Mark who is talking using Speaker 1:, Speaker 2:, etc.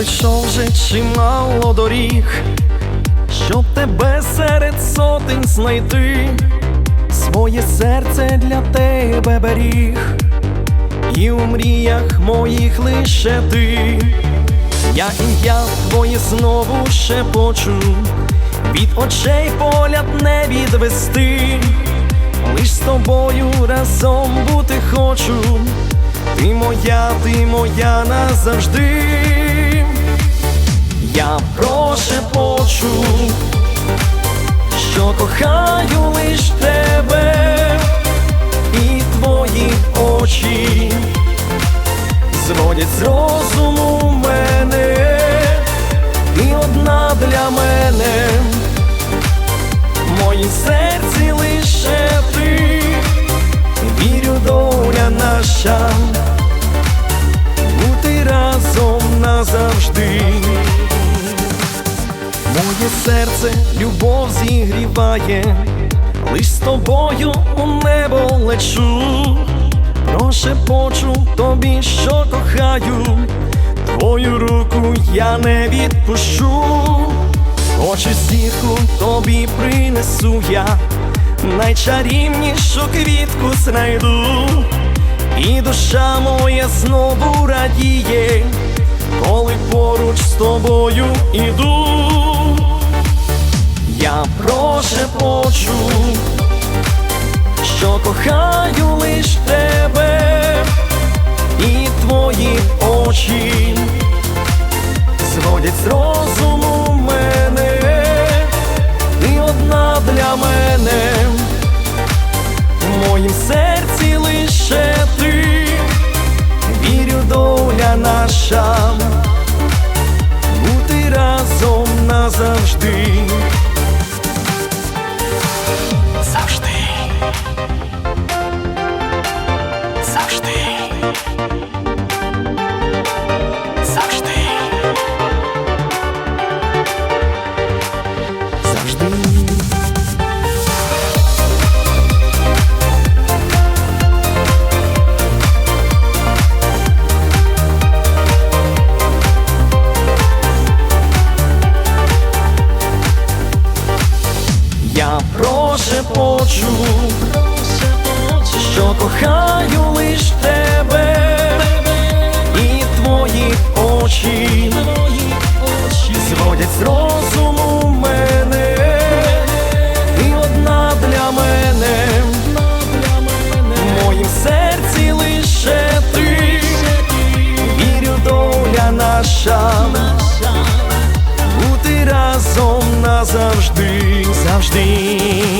Speaker 1: пройшов вже чимало доріг, щоб тебе серед сотень знайти, своє серце для тебе беріг, і у мріях моїх лише ти, я ім'я твоє знову шепочу, від очей погляд не відвести, лиш з тобою разом бути хочу. Ти моя, ти моя назавжди, я прошепочу, що кохаю лиш тебе і твої очі. Зводять з розуму мене, ти одна для мене, в моїм серці лише ти, вірю, доля наша. Бути разом назавжди. Серце любов зігріває, лиш з тобою у небо лечу, прошепочу тобі, що кохаю, твою руку я не відпущу, Очі зірку тобі принесу я, найчарівнішу квітку знайду. І душа моя знову радіє, коли поруч з тобою іду, я прошепочу, що кохаю лиш тебе і твої очі. Зводять з розуму мене, ти одна для мене. В моїм серці лише ти, вірю, доля наша, бути разом назавжди. Прошепочу, що кохаю лиш тебе і твої очі. Зводять з розуму мене, ти одна для мене, в моїм серці лише ти, вірю, доля наша. Бути разом назавжди, завжди.